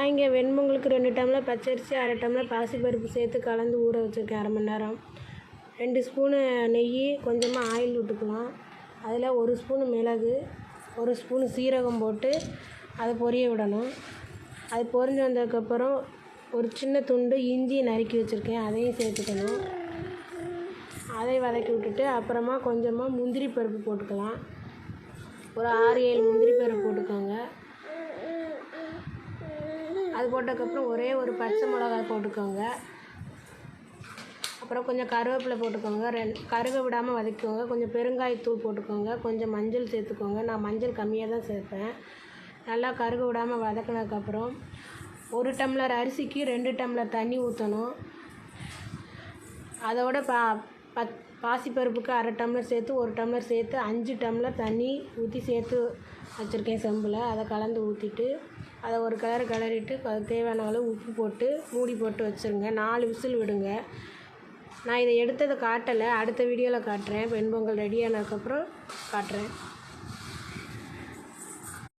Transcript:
நான் இங்கே வெண்பொங்கலுக்கு ரெண்டு டம்ளர் பச்சரிசி அரை டம்ளர் பாசிப்பருப்பு சேர்த்து கலந்து ஊற வச்சுருக்கேன் அரை மணி நேரம். ரெண்டு ஸ்பூனு நெய் கொஞ்சமாக ஆயில் விட்டுக்கலாம். அதில் ஒரு ஸ்பூனு மிளகு ஒரு ஸ்பூனு சீரகம் போட்டு அதை பொரிய விடணும். அது பொரிஞ்சு வந்ததுக்கப்புறம் ஒரு சின்ன துண்டு இஞ்சி நறுக்கி வச்சுருக்கேன் அதையும் சேர்த்துக்கணும். அதை வதக்கி விட்டுட்டு அப்புறமா கொஞ்சமாக முந்திரி பருப்பு போட்டுக்கலாம். ஒரு ஆறு ஏழு முந்திரி பருப்பு போட்டுக்கோங்க அது போட்டதுக்கப்புறம் ஒரே ஒரு பச்சை மிளகாய் போட்டுக்கோங்க. அப்புறம் கொஞ்சம் கருவேப்பிலை போட்டுக்கோங்க. ரெண் கருக விடாமல் வதக்கிக்கோங்க. கொஞ்சம் பெருங்காயத்தூள் போட்டுக்கோங்க. கொஞ்சம் மஞ்சள் சேர்த்துக்கோங்க. நான் மஞ்சள் கம்மியாக தான் சேர்ப்பேன். நல்லா கருக விடாமல் வதக்கினதுக்கப்புறம் ஒரு டம்ளர் அரிசிக்கு ரெண்டு டம்ளர் தண்ணி ஊற்றணும் அதோட பா பத் பாசிப்பருப்புக்கு அரை டம்ளர் சேர்த்து ஒரு டம்ளர் சேர்த்து அஞ்சு டம்ளர் தண்ணி ஊற்றி சேர்த்து வச்சுருக்கேன் செம்பில். அதை கலந்து ஊற்றிட்டு அதை ஒரு கலர் கிளறிட்டு அதுக்கு தேவையான அளவு உப்பு போட்டு மூடி போட்டு வச்சுருங்க. நாலு விசில் விடுங்க. நான் இதை எடுத்ததை காட்டலை. அடுத்த வீடியோவில் காட்டுறேன். வெண்பொங்கல் ரெடி ஆனதுக்கப்புறம் காட்டுறேன்.